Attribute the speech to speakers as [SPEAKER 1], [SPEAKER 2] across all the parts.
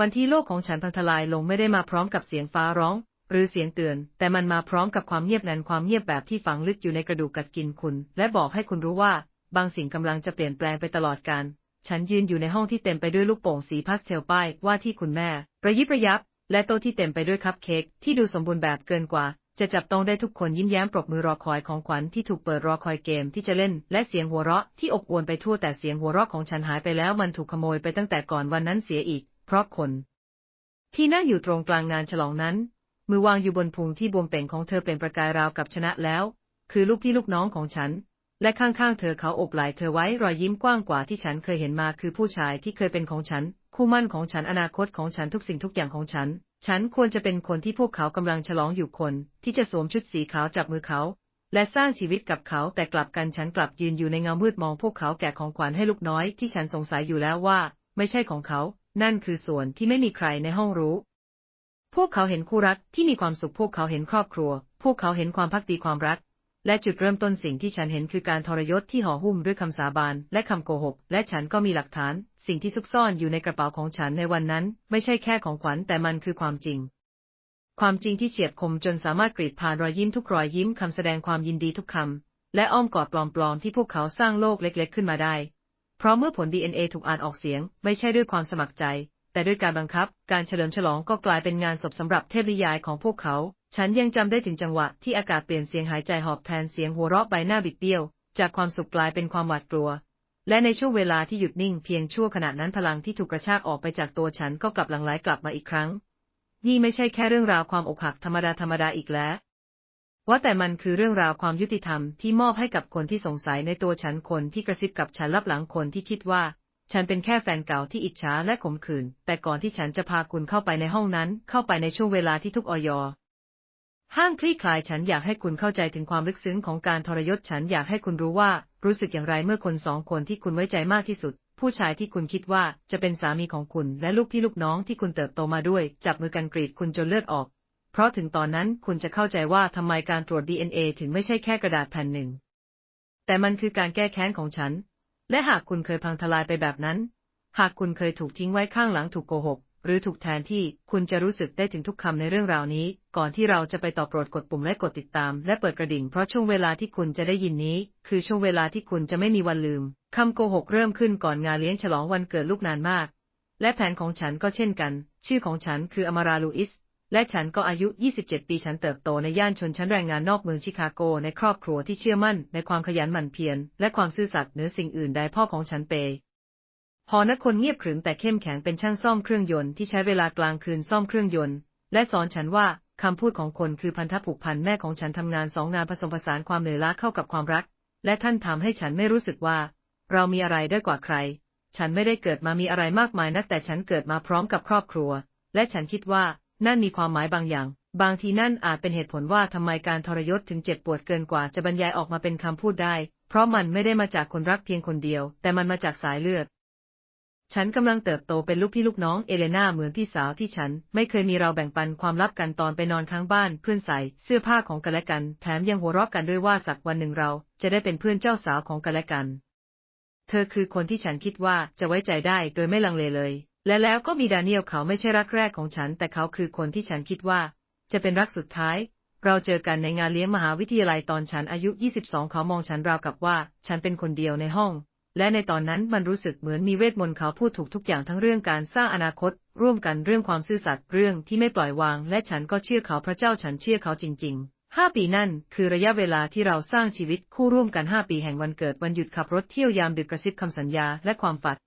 [SPEAKER 1] วันที่โลกของฉันพังทลายลงไม่ได้มาพร้อมกับเสียงฟ้าร้อง หรือเสียงเตือน แต่มันมาพร้อมกับความเงียบนั้นความเงียบแบบที่ฝังลึกอยู่ในกระดูกกัดกินคุณ และบอกให้คุณรู้ว่า บางสิ่งกำลังจะเปลี่ยนแปลงไปตลอดกาลฉันยืนอยู่ในห้องที่เต็มไปด้วยลูกโป่งสีพาสเทลป้ายว่าที่คุณแม่ ระยิบระยับ และโต๊ะที่เต็มไปด้วยคัพเค้กที่ดูสมบูรณ์แบบเกินกว่า จะจับต้องได้ทุกคนยิ้มแย้มปรบมือรอคอยของขวัญที่ถูกเปิดรอคอยเกมที่จะเล่น และเสียงหัวเราะที่อบอวลไปทั่วแต่เสียงหัวเราะของฉันหายไปแล้วมันถูกขโมยไปตั้งแต่ก่อนวันนั้นเสียอีก เพราะคน ที่นั่งอยู่ตรงกลางงานฉลองนั้น มือวางอยู่บนพุงที่บวมเป่งของเธอเป็นประกายราวกับชนะแล้ว คือลูกพี่ลูกน้องของฉัน และข้างๆเธอเขาอบไหล่เธอไว้รอยยิ้มกว้างกว่าที่ฉันเคยเห็นมาคือผู้ชายที่เคยเป็นของฉัน คู่มั่นของฉันอนาคตของฉันทุกสิ่งทุกอย่างของฉัน ฉันควรจะเป็นคนที่พวกเขากำลังฉลองอยู่คน ที่จะสวมชุดสีขาวจับมือเขาและสร้างชีวิตกับเขาแต่กลับกันฉันกลับยืนอยู่ในเงามืดมองพวกเขาแกะของขวัญให้ลูกน้อยที่ฉันสงสัยอยู่แล้วว่า ไม่ใช่ของเขา นั่นคือส่วนที่ไม่มีใครในห้องรู้ พวกเขาเห็นคู่รักที่มีความสุขพวกเขาเห็นครอบครัว พวกเขาเห็นความพักดีความรัก และจุดเริ่มต้นสิ่งที่ฉันเห็นคือการทรยศที่ห่อหุ้มด้วยคำสาบานและคำโกหก และฉันก็มีหลักฐาน สิ่งที่ซุกซ่อนอยู่ในกระเป๋าของฉันในวันนั้น ไม่ใช่แค่ของขวัญแต่มันคือความจริงความจริงที่เฉียบคมจนสามารถกรีดผ่านรอยยิ้มทุกรอยยิ้มคำแสดงความยินดีทุกคำ และอ้อมกอดปลอมๆที่พวกเขาสร้างโลกเล็กๆขึ้นมาได้ เพราะเมื่อผล DNA ถูกอ่านออกเสียง ไม่ใช่ด้วยความสมัครใจ แต่ด้วยการบังคับ การเฉลิมฉลองก็กลายเป็นงานศพสำหรับเทพนิยายของพวกเขา ฉันยังจำได้ถึงจังหวะที่อากาศเปลี่ยนเสียงหายใจหอบแทนเสียงหัวเราะใบหน้าบิดเบี้ยว จากความสุขกลายเป็นความหวาดกลัว และในช่วงเวลาที่หยุดนิ่งเพียงชั่วขณะนั้นพลังที่ถูกกระชากออกไปจากตัวฉันก็กลับหลั่งไหลกลับมาอีกครั้งนี่ไม่ใช่แค่เรื่องราวความอกหักธรรมดาธรรมดาอีกแล้ว ว่าแต่มันคือเรื่องราวความยุติธรรมที่มอบให้กับคนที่สงสัยในตัวฉันคนที่กระซิบกับฉันลับหลังคนที่คิดว่า ฉันเป็นแค่แฟนเก่าที่อิจฉาและขมขื่นแต่ก่อนที่ฉันจะพาคุณเข้าไปในห้องนั้น เข้าไปในช่วงเวลาที่ทุกออยห้างคลี่คลายฉันอยากให้คุณเข้าใจถึงความลึกซึ้งของการทรยศฉันอยากให้คุณรู้ว่า รู้สึกอย่างไรเมื่อคนสองคนที่คุณไว้ใจมากที่สุด ผู้ชายที่คุณคิดว่าจะเป็นสามีของคุณ และลูกพี่ลูกน้องที่คุณเติบโตมาด้วย จับมือกันกรีดคุณจนเลือดออก เพราะถึงตอนนั้นคุณจะเข้าใจว่าทำไมการตรวจ DNA ถึงไม่ใช่แค่กระดาษแผ่นหนึ่ง แต่มันคือการแก้แค้นของฉัน และหากคุณเคยพังทลายไปแบบนั้น หากคุณเคยถูกทิ้งไว้ข้างหลังถูกโกหก หรือถูกแทนที่คุณจะรู้สึกได้ถึงทุกคำในเรื่องราวนี้ ก่อนที่เราจะไปต่อโปรดกดปุ่มและกดติดตาม และเปิดกระดิ่งเพราะช่วงเวลาที่คุณจะได้ยินนี้ คือช่วงเวลาที่คุณจะไม่มีวันลืมคำโกหกเริ่มขึ้นก่อนงานเลี้ยงฉลองวันเกิดลูกนานมากและแผนของฉันก็เช่นกัน ชื่อของฉันคืออมาราลูอิส และฉันก็อายุ 27 ปีฉันเติบโตในย่านชนชั้นแรงงานนอกเมืองชิคาโก ในครอบครัวที่เชื่อมั่นในความขยันหมั่นเพียรและความซื่อสัตย์เหนือสิ่งอื่นใดพ่อของฉันเปย์พอนักคนเงียบขรึมแต่เข้มแข็งเป็นช่างซ่อมเครื่องยนต์ที่ใช้เวลากลางคืนซ่อมเครื่องยนต์ และสอนฉันว่าคำพูดของคนคือพันธะผูกพันแม่ของฉันทำงานสองงานผสมผสานความเหนื่อยล้าเข้ากับความรัก และท่านทำให้ฉันไม่รู้สึกว่า เรามีอะไรได้กว่าใคร ฉันไม่ได้เกิดมามีอะไรมากมายนักแต่ฉันเกิดมาพร้อมกับครอบครัว และฉันคิดว่า นั่นมีความหมายบางอย่าง บางทีนั่นอาจเป็นเหตุผลว่าทำไมการทรยศถึงเจ็บปวดเกินกว่าจะบรรยายออกมาเป็นคำพูดได้ เพราะมันไม่ได้มาจากคนรักเพียงคนเดียว แต่มันมาจากสายเลือด ฉันกำลังเติบโตเป็นลูกพี่ลูกน้องเอเลนาเหมือนพี่สาวที่ฉัน ไม่เคยมีเราแบ่งปันความลับกันตอนไปนอนค้างบ้าน เพื่อนใส่เสื้อผ้าของกันและกัน แถมยังหัวเราะกันด้วยว่าสักวันหนึ่งเรา จะได้เป็นเพื่อนเจ้าสาวของกันและกัน เธอคือคนที่ฉันคิดว่าจะไว้ใจได้โดยไม่ลังเลเลย และแล้วก็มีดาเนียลเขาไม่ใช่รักแรกของฉัน แต่เขาคือคนที่ฉันคิดว่า จะเป็นรักสุดท้าย เราเจอกันในงานเลี้ยงมหาวิทยาลัยตอนฉันอายุ 22 เขามองฉันราวกับว่า ฉันเป็นคนเดียวในห้อง และในตอนนั้นมันรู้สึกเหมือนมีเวทมนต์เขาพูดถูกทุกอย่างทั้งเรื่องการสร้างอนาคต ร่วมกันเรื่องความซื่อสัตย์เรื่องที่ไม่ปล่อยวาง และฉันก็เชื่อเขาพระเจ้าฉันเชื่อเขาจริง ๆห้าปีนั่นคือระยะเวลาที่เราสร้างชีวิตคู่ร่วมกันห้าปีแห่งวันเกิดวันหยุดขับรถเที่ยวยามดึกกระซิบคำสัญญาและความฝัน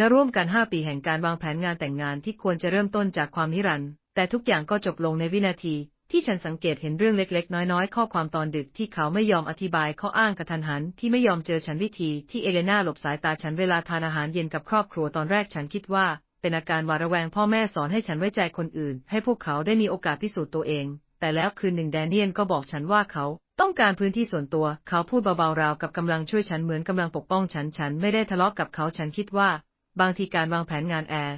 [SPEAKER 1] นร่วมกันห้าปีแห่งการวางแผนงานแต่งงานที่ควรจะเริ่มต้นจากความนิรันดร์แต่ทุกอย่างก็จบลงในวินาที ที่ฉันสังเกตเห็นเรื่องเล็ก ๆ น้อยๆ ข้อความตอนดึกที่เขาไม่ยอมอธิบายข้ออ้างกระทันหัน ที่ไม่ยอมเจอฉันวิธีที่เอเลนาหลบสายตาฉันเวลาทานอาหารเย็นกับครอบครัวตอนแรกฉันคิดว่าเป็นอาการหวาดระแวงพ่อแม่สอนให้ฉันไว้ใจคนอื่น ให้พวกเขาได้มีโอกาสพิสูจน์ตัวเอง แต่แล้วคืนหนึ่งแดเนียนก็บอกฉันว่าเขาต้องการพื้นที่ส่วนตัว เขาพูดเบาๆราวกับกำลังช่วยฉันเหมือนกำลังปกป้องฉัน ฉันไม่ได้ทะเลาะกับเขา ฉันคิดว่า บางทีการวางแผนงานแอร์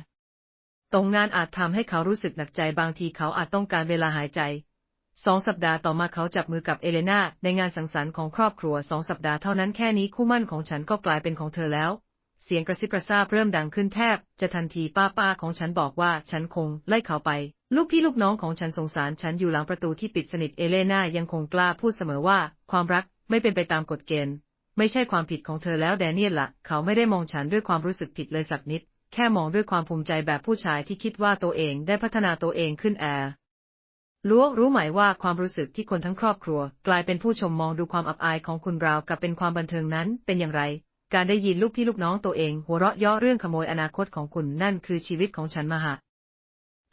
[SPEAKER 1] ตรงงานอาจทำให้เขารู้สึกหนักใจบางทีเขาอาจต้องการเวลาหายใจสองสัปดาห์ต่อมาเขาจับมือกับเอเลนาในงานสังสรรค์ของครอบครัวสองสัปดาห์เท่านั้นแค่นี้คู่มั่นของฉันก็กลายเป็นของเธอแล้ว เสียงกระซิบกระซาบเริ่มดังขึ้นแทบ จะทันทีป้าป้าของฉันบอกว่าฉันคงไล่เขาไป ลูกพี่ลูกน้องของฉันสงสารฉันอยู่หลังประตูที่ปิดสนิทเอเลนายังคงกล้าพูดเสมอว่า ความรักไม่เป็นไปตามกฎเกณฑ์ ไม่ใช่ความผิดของเธอแล้วแดเนียลละเขาไม่ได้มองฉันด้วยความรู้สึกผิดเลยสักนิด แค่มองด้วยความภูมิใจแบบผู้ชายที่คิดว่าตัวเองได้พัฒนาตัวเองขึ้นแอร์รู้รู้ไหมว่าความรู้สึกที่คนทั้งครอบครัว กลายเป็นผู้ชมมองดูความอับอายของคุณราวกับเป็นความบันเทิงนั้นเป็นอย่างไร การได้ยินลูกพี่ลูกน้องตัวเอง หัวเราะเยาะเรื่องขโมยอนาคตของคุณนั่นคือชีวิตของฉันมาหะ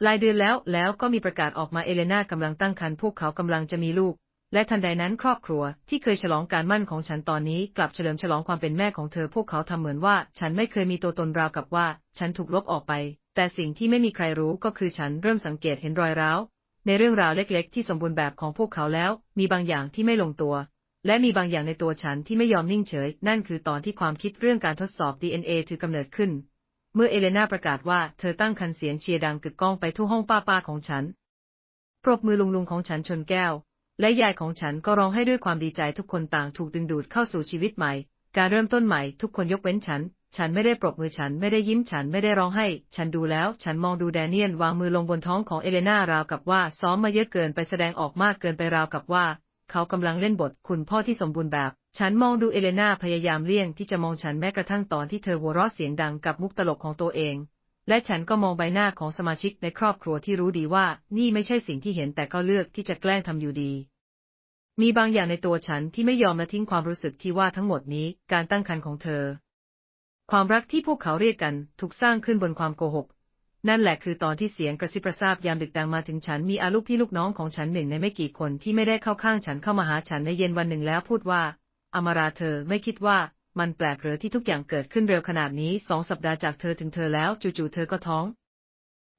[SPEAKER 1] หลายเดือนแล้วแล้วก็มีประกาศออกมาเอเลนากำลังตั้งครรภ์พวกเขากำลังจะมีลูก และทันใดนั้นครอบครัวที่เคยฉลองการมั่นของฉันตอนนี้กลับเฉลิมฉลองความเป็นแม่ของเธอพวกเขาทำเหมือนว่าฉันไม่เคยมีตัวตนราวกับว่า ฉันถูกลบออกไป แต่สิ่งที่ไม่มีใครรู้ก็คือฉันเริ่มสังเกตเห็นรอยร้าวในเรื่องราวเล็กๆ ที่สมบูรณ์แบบของพวกเขาแล้ว มีบางอย่างที่ไม่ลงตัว และมีบางอย่างในตัวฉันที่ไม่ยอมนิ่งเฉย นั่นคือตอนที่ความคิดเรื่องการทดสอบ DNA ถือกำเนิดขึ้น เมื่อเอเลนาประกาศว่าเธอตั้งคันเสียงเชียร์ดังกึกก้องไปทั่วห้องป้าๆของฉัน ปรบมือลุงๆของฉันชนแก้ว และยายของฉันก็ร้องให้ด้วยความดีใจทุกคนต่างถูกดึงดูดเข้าสู่ชีวิตใหม่ การเริ่มต้นใหม่ทุกคนยกเว้นฉัน ฉันไม่ได้ปรบมือฉันไม่ได้ยิ้มฉันไม่ได้ร้องให้ ฉันดูแล้ว ฉันมองดูแดเนียลวางมือลงบนท้องของเอเลนาราวกับว่าซ้อมมาเยอะเกินไปแสดงออกมากเกินไปราวกับว่า เขากำลังเล่นบทคุณพ่อที่สมบูรณ์แบบ ฉันมองดูเอเลนาพยายามเลี่ยงที่จะมองฉันแม้กระทั่งตอนที่เธอหัวเราะเสียงดังกับมุกตลกของตัวเอง และฉันก็มองใบหน้าของสมาชิกในครอบครัวที่รู้ดีว่านี่ไม่ใช่สิ่งที่เห็นแต่ก็เลือกที่จะแกล้งทำอยู่ดี มีบางอย่างในตัวฉันที่ไม่ยอมละทิ้งความรู้สึกที่ว่าทั้งหมดนี้การตั้งครรภ์ของเธอ ความรักที่พวกเขาเรียกกันถูกสร้างขึ้นบนความโกหก นั่นแหละคือตอนที่เสียงกระซิบกระซาบยามดึกดังมาถึงฉันมีอาลูกพี่ลูกน้องของฉันหนึ่งในไม่กี่คนที่ไม่ได้เข้าข้างฉันเข้ามาหาฉันในเย็นวันหนึ่งแล้วพูดว่าอมาราเธอไม่คิดว่า มันแปลกเหรือที่ทุกอย่างเกิดขึ้นเร็วขนาดนี้สองสัปดาห์จากเธอถึงเธอแล้วจู่ๆเธอก็ท้อง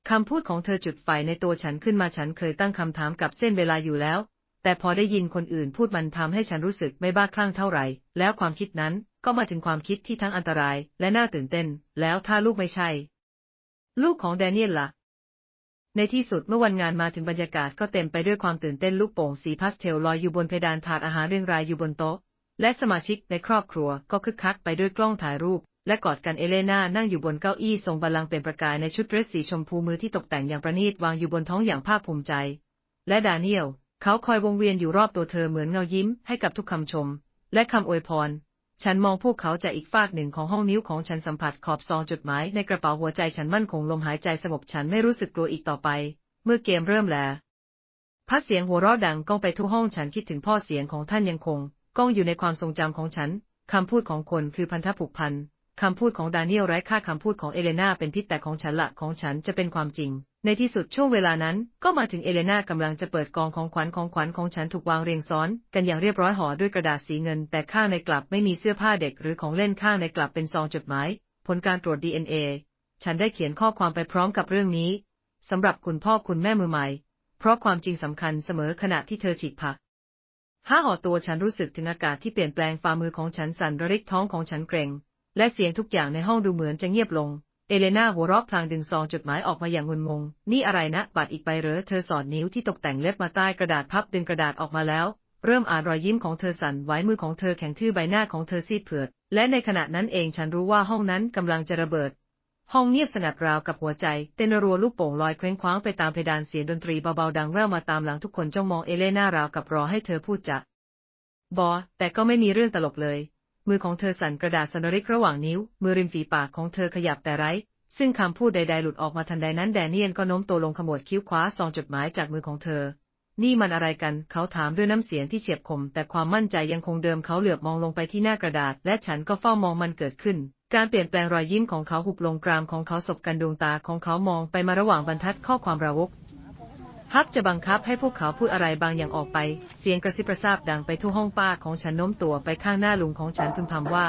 [SPEAKER 1] คำพูดของเธอจุดไฟในตัวฉันขึ้นมาฉันเคยตั้งคำถามกับเส้นเวลาอยู่แล้ว แต่พอได้ยินคนอื่นพูดมันทำให้ฉันรู้สึกไม่บ้าคลั่งเท่าไหร่ แล้วความคิดนั้นก็มาถึงความคิดที่ทั้งอันตรายและน่าตื่นเต้น แล้วถ้าลูกไม่ใช่ ลูกของแดเนียลล่ะ ในที่สุดเมื่อวันงานมาถึงบรรยากาศก็เต็มไปด้วยความตื่นเต้นลูกโป่งสีพาสเทลลอยอยู่บนเพดานถาดอาหารเรียงรายอยู่บนโต๊ะ และสมาชิกในครอบครัวก็คึกคักไปด้วยกล้องถ่ายรูป และกอดกันเอเลนานั่งอยู่บนเก้าอี้ทรงบัลลังก์เป็นประกายในชุดเดรสสีชมพูมือที่ตกแต่งอย่างประณีตวางอยู่บนท้องอย่างภาคภูมิใจ และดาเนียล เขาคอยวงเวียนอยู่รอบตัวเธอเหมือนเงายิ้มให้กับทุกคำชม และคำอวยพร ฉันมองพวกเขาจากอีกฝากหนึ่งของห้องนิ้วของฉันสัมผัสขอบซองจดหมายในกระเป๋าหัวใจฉันมั่นคงลมหายใจสงบฉันไม่รู้สึกกลัวอีกต่อไป เมื่อเกมเริ่มแล้วพักเสียงหัวเราะดังก้องไปทั่วห้องฉันคิดถึงพ่อเสียงของท่านยังคง ก้องอยู่ในความทรงจำของฉัน คำพูดของคนคือพันธะผูกพัน คำพูดของดาเนียลไร้ค่าคำพูดของเอเลนาเป็นพิษแต่ของฉันละของฉันจะเป็นความจริง ในที่สุดช่วงเวลานั้นก็มาถึงเอเลนากำลังจะเปิดกองของขวัญของขวัญของฉันถูกวางเรียงซ้อน กันอย่างเรียบร้อยห่อด้วยกระดาษสีเงิน แต่ข้างในกลับไม่มีเสื้อผ้าเด็กหรือของเล่นข้างในกลับเป็นซองจดหมาย ผลการตรวจ DNA ฉันได้เขียนข้อความไปพร้อมกับเรื่องนี้สำหรับคุณพ่อคุณแม่มือใหม่ เพราะความจริงสำคัญเสมอขณะที่เธอฉีกผัก ห้าห่อตัวฉันรู้สึกถึงอากาศที่เปลี่ยนแปลงฝ่ามือของฉันสั่นระริกท้องของฉันเกร็ง และเสียงทุกอย่างในห้องดูเหมือนจะเงียบลง เอเลนาหัวเราะพลางดึงซองจดหมายออกมาอย่างงุนงง นี่อะไรนะบัตรอีกใบเหรอเธอสอดนิ้วที่ตกแต่งเล็บมาใต้กระดาษพับดึงกระดาษออกมาแล้ว เริ่มอ่านรอยยิ้มของเธอสั่นไหวมือของเธอแข็งทื่อใบหน้าของเธอซีดเผือด และในขณะนั้นเองฉันรู้ว่าห้องนั้นกำลังจะระเบิด ห้องเงียบสงัดราวกับหัวใจ เต้นรัวลูกโป่งลอยเคว้งคว้างไปตามเพดานเสียงดนตรีเบาๆดังแว่วมาตามหลังทุกคนจ้องมองเอเลน่าราวกับรอให้เธอพูดจะบอ แต่ก็ไม่มีเรื่องตลกเลย มือของเธอสั่นกระดาษสนริกระหว่างนิ้ว มือริมฝีปากของเธอขยับแต่ไร้ ซึ่งคำพูดใดๆหลุดออกมาทันใดนั้นแดเนียนก็โน้มตัวลงขมวดคิ้วคว้าซองจดหมายจากมือของเธอ นี่มันอะไรกัน เขาถามด้วยน้ำเสียงที่เฉียบคม แต่ความมั่นใจยังคงเดิมเขาเหลือบมองลงไปที่หน้ากระดาษ และฉันก็เฝ้ามองมันเกิดขึ้น การเปลี่ยนแปลงรอยยิ้มของเขาหุบลงกรามของเขาสบกันดวงตาของเขามองไปมาระหว่างบรรทัดข้อความระวกฮับจะบังคับให้พวกเขาพูดอะไรบางอย่างออกไป เสียงกระซิบกระซาบดังไปทั่วห้องป้าของฉันโน้มตัวไปข้างหน้าลุงของฉันพึมพำว่า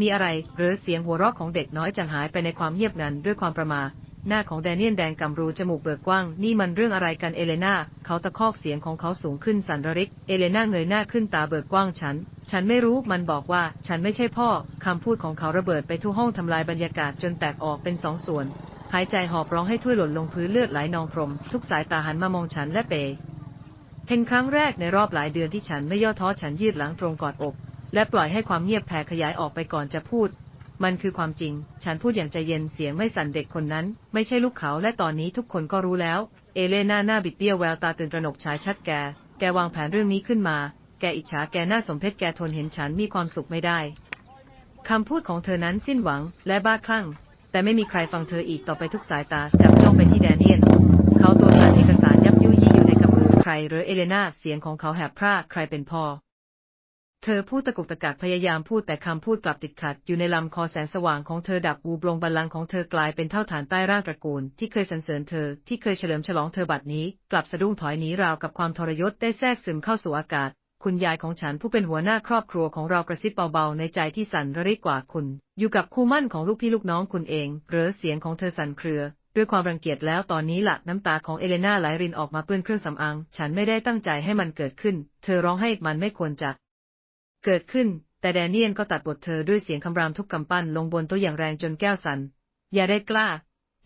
[SPEAKER 1] มีอะไรหรือเสียงหัวเราะของเด็กน้อยจางหายไปในความเงียบงันด้วยความประมาทหน้าของแดเนียลแดงกำรูจมูกเบิกกว้าง นี่มันเรื่องอะไรกันเอเลนาเขาตะคอกเสียงของเขาสูงขึ้นสันระริก เอเลนาเงยหน้าขึ้นตาเบิกกว้างฉัน ฉันไม่รู้มันบอกว่า ฉันไม่ใช่พ่อ คำพูดของเขาระเบิดไปทั่วห้องทำลายบรรยากาศจนแตกออกเป็นสองส่วน หายใจหอบร้องให้ถ้วยหล่นลงพื้นเลือดไหลนองพรม ทุกสายตาหันมามองฉันและเปเป็นครั้งแรกในรอบหลายเดือนที่ฉันไม่ย่อท้อฉันยืดหลังตรงกอดอก และปล่อยให้ความเงียบแผ่ขยายออกไปก่อนจะพูด มันคือความจริง ฉันพูดอย่างใจเย็นเสียงไม่สั่นเด็กคนนั้น ไม่ใช่ลูกเขาและตอนนี้ทุกคนก็รู้แล้ว เอเลน่าหน้าบิดเบี้ยวแววตาตื่นตระหนกฉายชัดแก แกวางแผนเรื่องนี้ขึ้นมา แกอิจฉาแกหน้าสมเพชแกทนเห็นฉันมีความสุขไม่ได้ คำพูดของเธอนั้นสิ้นหวังและบ้าคลั่ง แต่ไม่มีใครฟังเธออีกต่อไปทุกสายตาจับจ้องไปที่แดเนียลเขาตัวสั่นเอกสารยับยุยี่อยู่ในกำมือใครหรือเอเลนาเสียงของเขาแหบพร่าใครเป็นพ่อเธอพูดตะกุกตะกักพยายามพูดแต่คำพูดกลับติดขัด อยู่ในลำคอแสนสว่างของเธอดับวูบลงบัลลังก์ของเธอกลายเป็นเท่าฐานใต้ร่างตระกูล ที่เคยสรรเสริญเธอที่เคยเฉลิมฉลองเธอบัดนี้ กลับสะดุ้งถอยหนีราวกับความทรยศได้แทรกซึมเข้าสู่อากาศ คุณยายของฉันผู้เป็นหัวหน้าครอบครัวของเรากระซิบเบาๆในใจที่สั่นระริกกว่าคุณ อยู่กับคู่มั่นของลูกพี่ลูกน้องคุณเองเหรือเสียงของเธอสั่นเครือ ด้วยความรังเกียจแล้วตอนนี้ละน้ำตาของเอเลนาไหลรินออกมาเปื้อนเครื่องสำอาง ฉันไม่ได้ตั้งใจให้มันเกิดขึ้น เธอร้องให้มันไม่ควรจะเกิดขึ้น แต่แดเนียนก็ตัดบทเธอด้วยเสียงคำรามทุกกำปั้นลงบนโต๊ะอย่างแรงจนแก้วสัน่นอย่าได้กล้า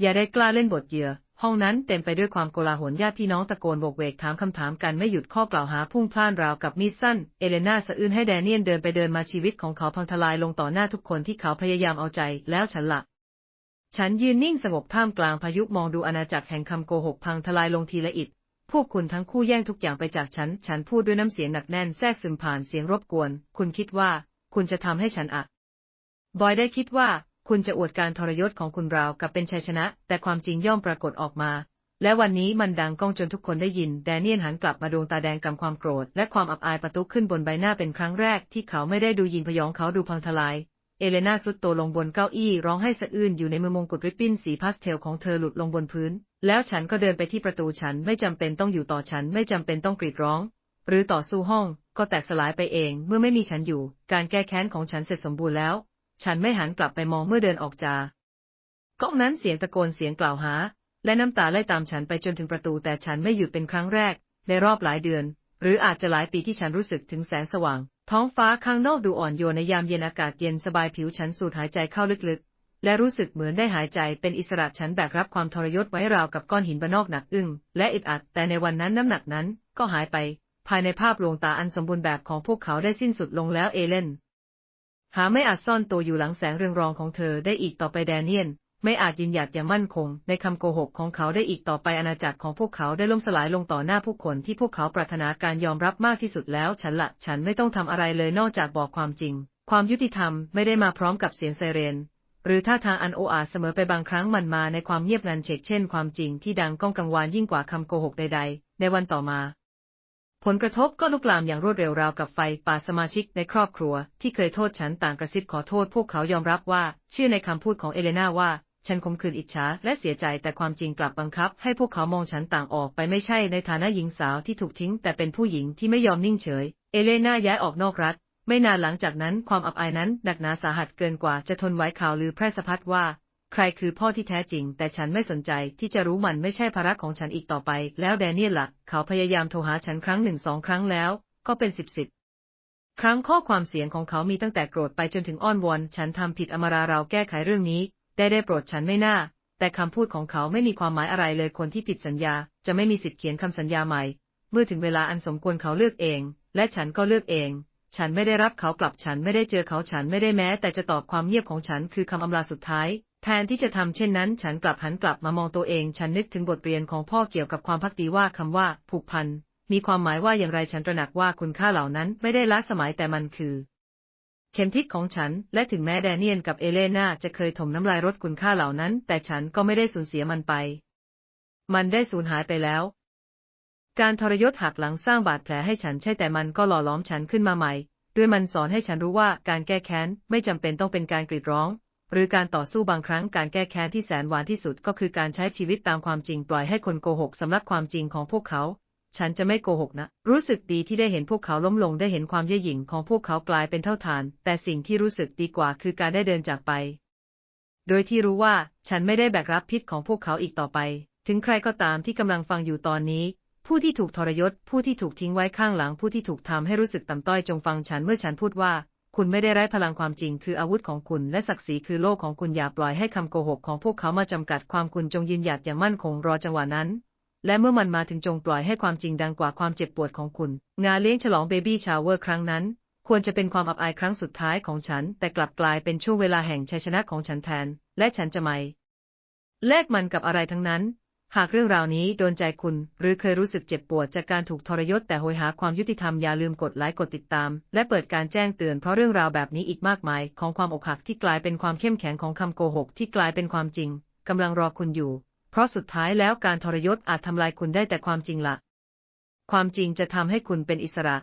[SPEAKER 1] อย่าได้กล้าเล่นบทเหยื่อ ห้องนั้นเต็มไปด้วยความโกลาหลญาติพี่น้องตะโกนโบกเวกถามคำถามกันไม่หยุดข้อกล่าวหาพุ่งพล่านราวกับมีดสั้น เอเลนาสะอื้นให้แดเนียนเดินไปเดินมาชีวิตของเขาพังทลายลงต่อหน้าทุกคนที่เขาพยายามเอาใจ แล้วฉันละฉันยืนนิ่งสงบท่ามกลางพายุมองดูอาณาจักรแห่งคำโกหกพังทลายลงทีละอิด พวกคุณทั้งคู่แย่งทุกอย่างไปจากฉัน ฉันพูดด้วยน้ำเสียงหนักแน่นแทรกซึมผ่านเสียงรบกวน คุณคิดว่า คุณจะทำให้ฉันอะ บอยได้คิดว่า คุณจะอวดการทรยศของคุณราวกับเป็นชัยชนะ แต่ความจริงย่อมปรากฏออกมา และวันนี้มันดังก้องจนทุกคนได้ยิน แดเนียนหันกลับมาดวงตาแดงกำความโกรธ และความอับอายประตุขึ้นบนใบหน้าเป็นครั้งแรกที่เขาไม่ได้ดูยินพยองเขาดูพังทลาย เอเลนาสุดโตลงบนเก้าอี้ร้องให้สะอื้นอยู่ในมือมงกุฎริบบิ้นสีพาสเทลของเธอหลุดลงบนพื้น แล้วฉันก็เดินไปที่ประตูฉันไม่จำเป็นต้องอยู่ต่อฉันไม่จำเป็นต้องกรีดร้อง หรือต่อสู้ห้อง ก็แตกสลายไปเองเมื่อไม่มีฉันอยู่ การแก้แค้นของฉันเสร็จสมบูรณ์แล้ว ฉันไม่หันกลับไปมองเมื่อเดินออกจากก้องนั้นเสียงตะโกนเสียงกล่าวหา และน้ำตาไล่ตามฉันไปจนถึงประตูแต่ฉันไม่หยุดเป็นครั้งแรก ในรอบหลายเดือน หรืออาจจะหลายปีที่ฉันรู้สึกถึงแสงสว่าง ท้องฟ้าข้างนอกดูอ่อนโยนในยามเย็นอากาศเย็นสบายผิวฉันสูดหายใจเข้าลึกๆ และรู้สึกเหมือนได้หายใจเป็นอิสระฉันแบกรับความทรยศไว้ราวกับก้อนหินบนนอกหนักอึ้งและอึดอัด แต่ในวันนั้นน้ำหนักนั้นก็หายไป ภายในภาพลวงตาอันสมบูรณ์แบบของพวกเขาได้สิ้นสุดลงแล้วเอเลน หาไม่อาจซ่อนตัวอยู่หลังแสงเรืองรองของเธอได้อีกต่อไปแดเนียน ไม่อาจยืนหยัดอย่างมั่นคง ในคำโกหกของเขาได้อีกต่อไปอาณาจักรของพวกเขาได้ล่มสลายลงต่อหน้าผู้คนที่พวกเขาปรารถนาการยอมรับมากที่สุดแล้ว ฉันละ ฉันไม่ต้องทำอะไรเลยนอกจากบอกความจริง ความยุติธรรมไม่ได้มาพร้อมกับเสียงไซเรน หรือท่าทางอันโออาเสมอไปบางครั้งมันมาในความเงียบงันเฉกเช่น ความจริงที่ดังก้องกังวานยิ่งกว่าคำโกหกใดๆ ในวันต่อมา ผลกระทบก็ลุกลามอย่างรวดเร็วราวกับไฟป่าสมาชิกในครอบครัว ที่เคยโทษฉันต่างกระซิบขอโทษพวกเขายอมรับว่า เชื่อในคำพูดของเอเลนาว่า ฉันคมคืนอิจฉาและเสียใจแต่ความจริงกลับบังคับ ให้พวกเขามองฉันต่างออกไปไม่ใช่ในฐานะหญิงสาวที่ถูกทิ้ง แต่เป็นผู้หญิงที่ไม่ยอมนิ่งเฉย เอเลนาย้ายออกนอกรัฐ ไม่นานหลังจากนั้นความอับอายนั้นหนักหนาสาหัสเกินกว่าจะทนไว้ข่าวลือแพร่สะพัดว่า ใครคือพ่อที่แท้จริง แต่ฉันไม่สนใจที่จะรู้มันไม่ใช่ภาระของฉันอีกต่อไป แล้วแดเนียลละ่ะ เขาพยายามโทรหาฉันครั้งหนึ่งสองครั้งแล้ว ก็เป็นสิบสิบครั้งข้อความเสียงของเขามีตั้งแต่โกรธไปจนถึงอ้อนวอน ฉันทำผิดอมราเราแก้ไขเรื่องนี้ ได้ได้โปรดฉันไม่น่า แต่คำพูดของเขาไม่มีความหมายอะไรเลยคนที่ผิดสัญญา จะไม่มีสิทธิ์เขียนคำสัญญาใหม่ เมื่อถึงเวลาอันสมควรเขาเลือกเอง และฉันก็เลือกเอง ฉันไม่ได้รับเขากลับฉันไม่ได้เจอเขาฉันไม่ได้แม้ แต่จะตอบความเงียบของฉันคือคำอำลาสุดท้าย แทนที่จะทำเช่นนั้น ฉันกลับหันกลับมามองตัวเอง ฉันนึกถึงบทเรียนของพ่อเกี่ยวกับความพักดีว่าคำว่า ผูกพัน มีความหมายว่าอย่างไรฉันตระหนักว่าคุณค่าเหล่านั้นไม่ได้ล้าสมัยแต่มันคือ เข็มทิศของฉัน และถึงแม้แดเนียนกับเอเลนาจะเคยถมน้ำลายรดคุณค่าเหล่านั้น แต่ฉันก็ไม่ได้สูญเสียมันไป มันได้สูญหายไปแล้ว การทรยศหักหลังสร้างบาดแผลให้ฉันใช่แต่มันก็หล่อล้อมฉันขึ้นมาใหม่ ด้วยมันสอนให้ฉันรู้ว่าการแก้แค้นไม่จำเป็นต้องเป็นการกรีดร้อง หรือการต่อสู้บางครั้งการแก้แค้นที่แสนหวานที่สุดก็คือการใช้ชีวิตตามความจริงปล่อยให้คนโกหกสำลักความจริงของพวกเขา ฉันจะไม่โกหกนะ รู้สึกดีที่ได้เห็นพวกเขาล้มลงได้เห็นความเย่หยิ่งของพวกเขากลายเป็นเท่าฐาน แต่สิ่งที่รู้สึกดีกว่าคือการได้เดินจากไป โดยที่รู้ว่าฉันไม่ได้แบกรับพิษของพวกเขาอีกต่อไป ถึงใครก็ตามที่กำลังฟังอยู่ตอนนี้ผู้ที่ถูกทรยศ ผู้ที่ถูกทิ้งไว้ข้างหลัง ผู้ที่ถูกทำให้รู้สึกต่ำต้อยจงฟังฉันเมื่อฉันพูดว่า คุณไม่ได้ไร้พลังความจริงคืออาวุธของคุณและศักดิ์ศรีคือโลกของคุณอย่าปล่อยให้คำโกหกของพวกเขามาจำกัดความคุณจงยืนหยัดอย่างมั่นคงรอจังหวะนั้น และเมื่อมันมาถึงจงปล่อยให้ความจริงดังกว่าความเจ็บปวดของคุณ งานเลี้ยงฉลองเบบี้ชาวเวอร์ครั้งนั้น ควรจะเป็นความอับอายครั้งสุดท้ายของฉัน แต่กลับกลายเป็นช่วงเวลาแห่งชัยชนะของฉันแทน และฉันจะไม่แลกมันกับอะไรทั้งนั้น หากเรื่องราวนี้โดนใจคุณ หรือเคยรู้สึกเจ็บปวดจากการถูกทรยศแต่โหยหาความยุติธรรมอย่าลืมกดไลค์กดติดตาม และเปิดการแจ้งเตือนเพราะเรื่องราวแบบนี้อีกมากมาย ของความอกหักที่กลายเป็นความเข้มแข็งของคำโกหก ที่กลายเป็นความจริงกำลังรอคุณอยู่ เพราะสุดท้ายแล้วการทรยศอาจทำลายคุณได้แต่ความจริงละความจริงจะทำให้คุณเป็นอิสระ